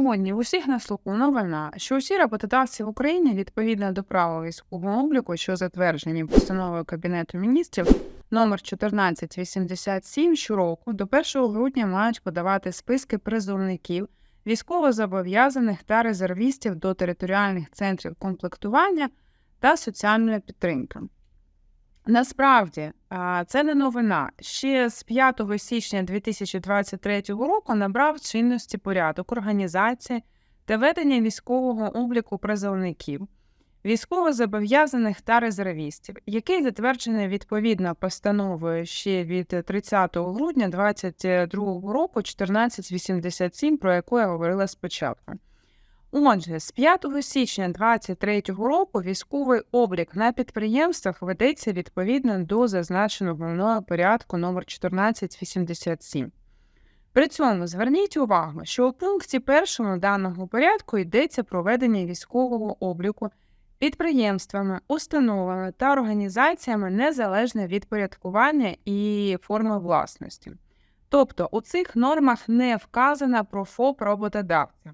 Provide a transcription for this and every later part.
Сьогодні в усіх на слуху новина, що усі роботодавці в Україні відповідно до права військового обліку, що затверджені постановою Кабінету міністрів номер 1487 щороку до 1 грудня мають подавати списки призовників, військовозобов'язаних та резервістів до територіальних центрів комплектування та соціальної підтримки. Насправді, це не новина. Ще з 5 січня 2023 року набрав чинності порядок організації та ведення військового обліку призовників, військовозобов'язаних та резервістів, який затверджений відповідно постановою ще від 30 грудня 2022 року 1487, про яку я говорила спочатку. Отже, з 5 січня 2023 року військовий облік на підприємствах ведеться відповідно до зазначеного мною порядку номер 1487. При цьому зверніть увагу, що у пункті першому даного порядку йдеться про ведення військового обліку підприємствами, установами та організаціями незалежне від порядкування і форми власності. Тобто у цих нормах не вказано про ФОП роботодавця.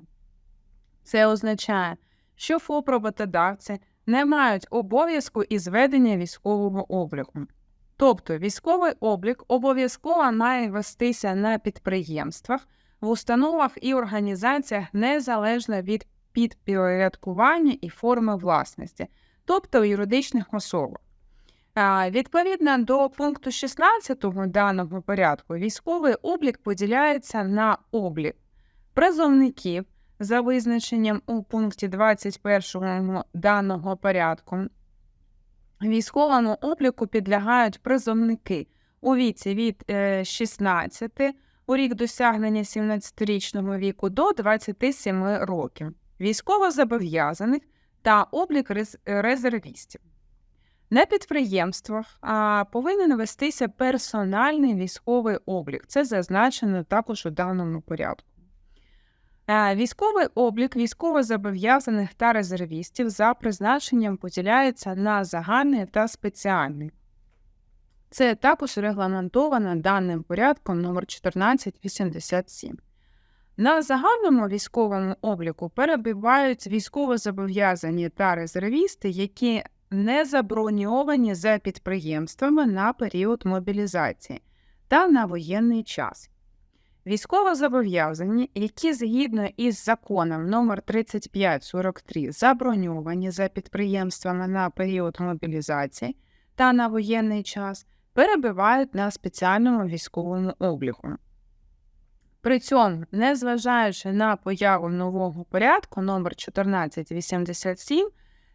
Це означає, що ФОП роботодавці не мають обов'язку із ведення військового обліку. Тобто військовий облік обов'язково має вестися на підприємствах, в установах і організаціях незалежно від підпорядкування і форми власності, тобто юридичних особах. Відповідно до пункту 16 даного порядку, військовий облік поділяється на облік призовників за визначенням у пункті 21 даного порядку. Військовому обліку підлягають призовники у віці від е, 16 у рік досягнення 17-річного віку до 27 років, військовозобов'язаних та облік резервістів. На підприємствах повинен вестися персональний військовий облік. Це зазначено також у даному порядку. Військовий облік військовозобов'язаних та резервістів за призначенням поділяється на загальний та спеціальний. Це також регламентовано даним порядком номер 1487. На загальному військовому обліку перебувають військовозобов'язані та резервісти, які не заброньовані за підприємствами на період мобілізації та на воєнний час. Військовозобов'язані, які згідно із законом номер 3543 заброньовані за підприємствами на період мобілізації та на воєнний час, перебувають на спеціальному військовому обліку. При цьому, незважаючи на появу нового порядку номер 1487,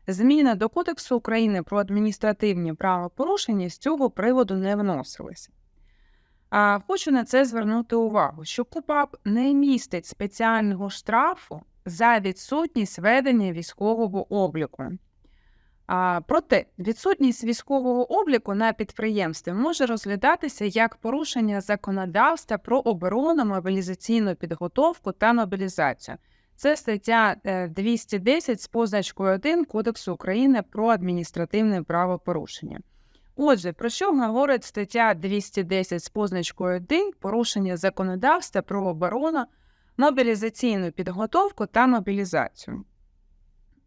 зміни до Кодексу України про адміністративні правопорушення з цього приводу не вносилися. А, Хочу на це звернути увагу, що КУПАП не містить спеціального штрафу за відсутність ведення військового обліку. А, Проте відсутність військового обліку на підприємстві може розглядатися як порушення законодавства про оборону, мобілізаційну підготовку та мобілізацію. Це стаття е, 210 з позначкою 1 Кодексу України про адміністративне правопорушення. Отже, про що говорить стаття 210 з позначкою 1 порушення законодавства про оборону, мобілізаційну підготовку та мобілізацію.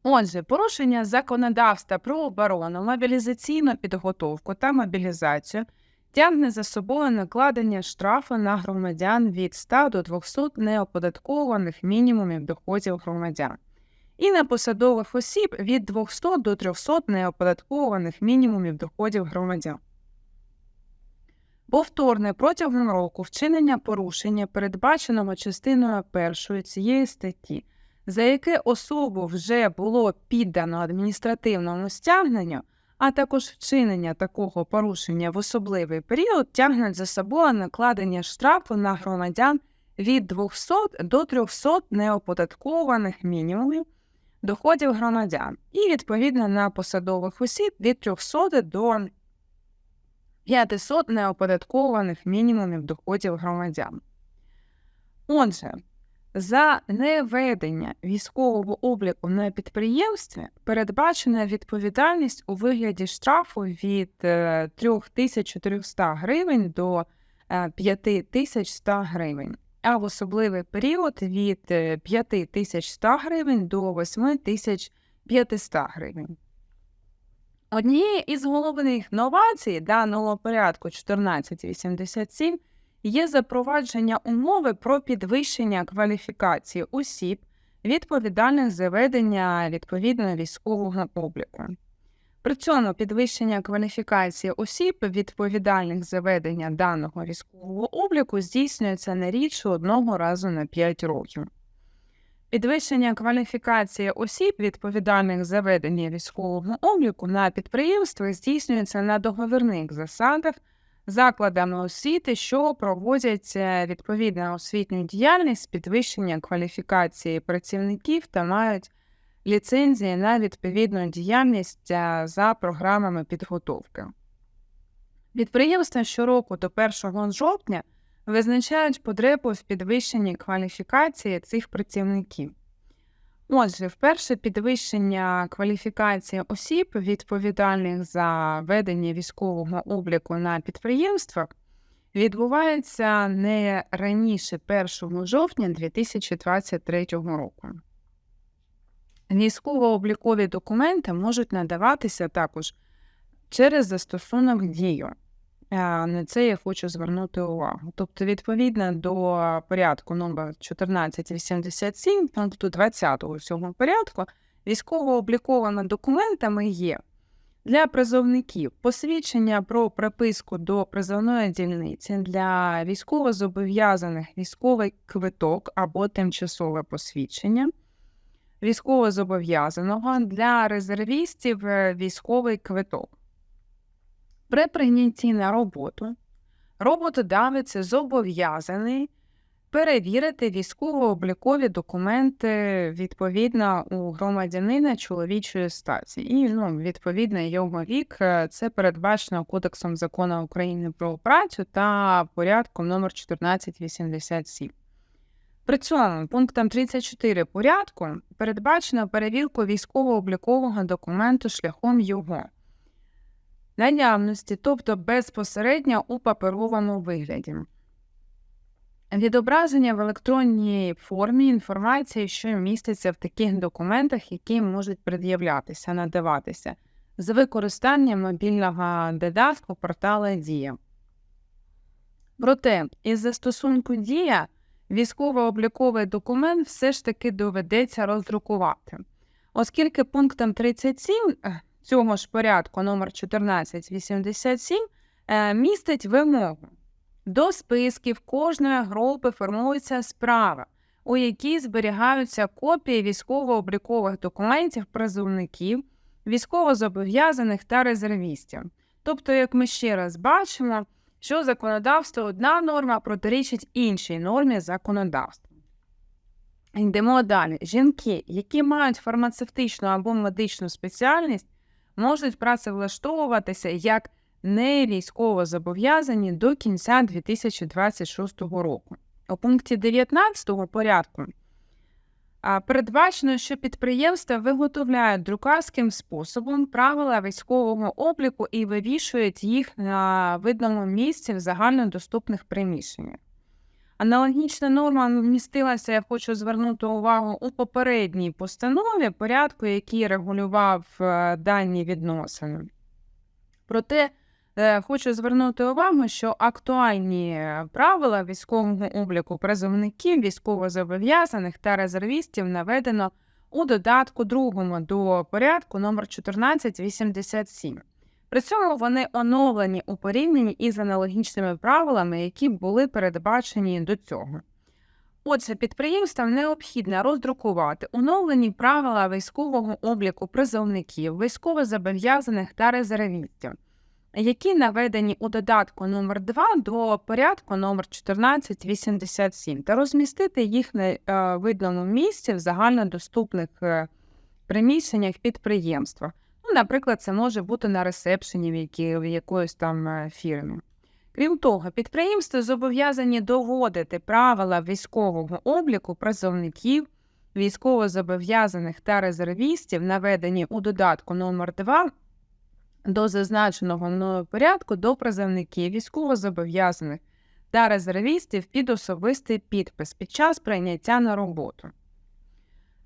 Отже, порушення законодавства про оборону, мобілізаційну підготовку та мобілізацію тягне за собою накладення штрафу на громадян від 100 до 200 неоподаткованих мінімумів доходів громадян і на посадових осіб від 200 до 300 неоподаткованих мінімумів доходів громадян. Повторне протягом року вчинення порушення, передбаченого частиною першої цієї статті, за яке особу вже було піддано адміністративному стягненню, а також вчинення такого порушення в особливий період тягнуть за собою накладення штрафу на громадян від 200 до 300 неоподаткованих мінімумів доходів громадян і, відповідно, на посадових осіб від 300 до 500 неоподаткованих мінімумів доходів громадян. Отже, за неведення військового обліку на підприємстві передбачена відповідальність у вигляді штрафу від е, 3400 гривень до е, 5100 гривень. А в особливий період від е, 5100 гривень до 8500 гривень. Однією із головних новацій даного порядку 1487 є запровадження умови про підвищення кваліфікації осіб, відповідальних за ведення відповідного військового обліку. При цьому підвищення кваліфікації осіб, відповідальних за ведення даного військового обліку, здійснюється не рідше одного разу на 5 років. Підвищення кваліфікації осіб, відповідальних за ведення військового обліку на підприємствах, здійснюється на договірних засадах закладами освіти, що проводять е, відповідну освітню діяльність з підвищення кваліфікації працівників та мають ліцензії на відповідну діяльність е, за програмами підготовки. Підприємства щороку до 1 жовтня визначають потребу в підвищенні кваліфікації цих працівників. Отже, вперше підвищення кваліфікації осіб, відповідальних за ведення військового обліку на підприємствах, відбувається не раніше 1 жовтня 2023 року. Військово-облікові документи можуть надаватися також через застосунок дію. Е, На це я хочу звернути увагу. Тобто, відповідно до порядку номер 1487, пункту 20 цього порядку, військово-обліковими документами є для призовників посвідчення про приписку до призовної дільниці для військовозобов'язаних військовий квиток або тимчасове посвідчення. Військовозобов'язаного для резервістів е, військовий квиток. При прийнятті на роботу роботодавець зобов'язаний перевірити військово-облікові документи відповідно у громадянина чоловічої статі. І ну, відповідно його вік е, це передбачено Кодексом закону України про працю та порядком номер 1487. При цьому пунктом 34 порядку передбачено перевірку військово-облікового документу шляхом його наявності, тобто безпосередньо у паперовому вигляді. Відображення в електронній формі інформації, що міститься в таких документах, які можуть пред'являтися, надаватися, з використанням мобільного додатку портала Дія. Проте, із застосунку Дія військово-обліковий документ все ж таки доведеться роздрукувати, оскільки пунктом 37 е, цього ж порядку номер 1487 е, містить вимогу. До списків кожної групи формується справа, у якій зберігаються копії військово-облікових документів призовників, військовозобов'язаних та резервістів. Тобто, як ми ще раз бачимо, що законодавство одна норма протирічить іншій нормі законодавства. Йдемо далі. Жінки, які мають фармацевтичну або медичну спеціальність, можуть працевлаштовуватися як не військово зобов'язані до кінця 2026 року. У пункті 19 порядку передбачено, що підприємства виготовляють друкарським способом правила військового обліку і вивішують їх на видному місці в загальнодоступних приміщеннях. Аналогічна норма вмістилася, я хочу звернути увагу у попередній постанові порядку, який регулював е, дані відносини. Проте хочу звернути увагу, що актуальні правила військового обліку призовників, військовозобов'язаних та резервістів наведено у додатку другому до порядку номер 1487. При цьому вони оновлені у порівнянні із аналогічними правилами, які були передбачені до цього. Отже, підприємствам необхідно роздрукувати оновлені правила військового обліку призовників, військовозобов'язаних та резервістів, які наведені у додатку номер 2 до порядку номер 1487 та розмістити їх на е, видному місці в загальнодоступних е, приміщеннях підприємства. Ну, наприклад, це може бути на ресепшені в, які, в якоїсь там е, фірмі. Крім того, підприємства зобов'язані доводити правила військового обліку призовників, військовозобов'язаних та резервістів, наведені у додатку номер 2 до зазначеного мною порядку до призовників, військовозобов'язаних та резервістів під особистий підпис під час прийняття на роботу.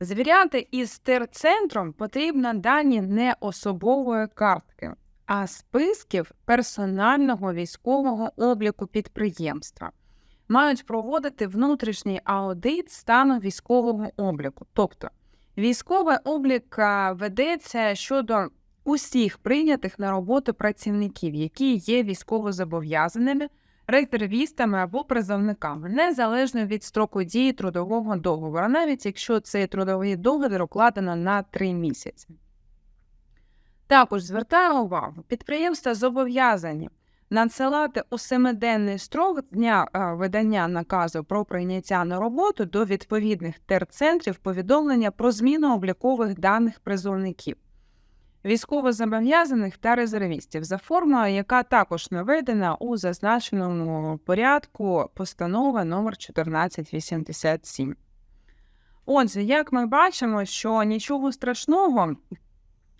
Звіряти із терцентром потрібно дані не особової картки, а списків персонального військового обліку підприємства. Мають проводити внутрішній аудит стану військового обліку. Тобто військовий облік ведеться щодо усіх прийнятих на роботу працівників, які є військовозобов'язаними, резервістами або призовниками, незалежно від строку дії трудового договору, навіть якщо цей трудовий договір укладено на 3 місяці. Також звертаю увагу, підприємства зобов'язані надсилати у семиденний строк дня е, видання наказу про прийняття на роботу до відповідних терцентрів повідомлення про зміну облікових даних призовників, військовозобов'язаних та резервістів за формою, яка також наведена у зазначеному порядку постанови номер 1487. Отже, як ми бачимо, що нічого страшного,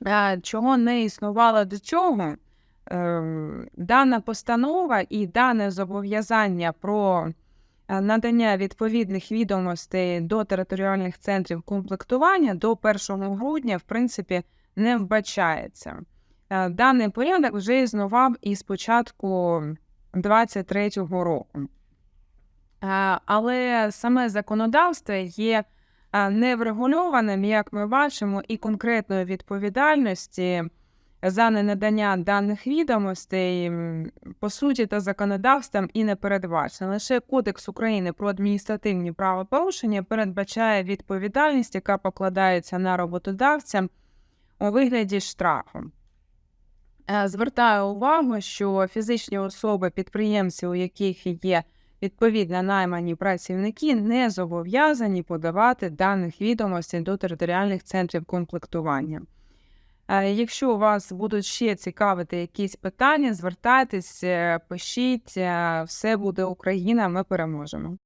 е, чого не існувало до цього, е, дана постанова і дане зобов'язання про е, надання відповідних відомостей до територіальних центрів комплектування до 1 грудня, в принципі, не вбачається. Е, Даний порядок вже існував і з початку 2023 року. Е, Але саме законодавство є е, неврегульованим, як ми бачимо, і конкретної відповідальності за ненадання даних відомостей, по суті, та законодавством і не передбачено. Лише Кодекс України про адміністративні правопорушення передбачає відповідальність, яка покладається на роботодавця у вигляді штрафу. Е, Звертаю увагу, що фізичні особи, підприємці, у яких є відповідно наймані працівники, не зобов'язані подавати даних відомостей до територіальних центрів комплектування. Е, Якщо вас будуть ще цікавити якісь питання, звертайтесь, е, пишіть, все буде Україна, ми переможемо.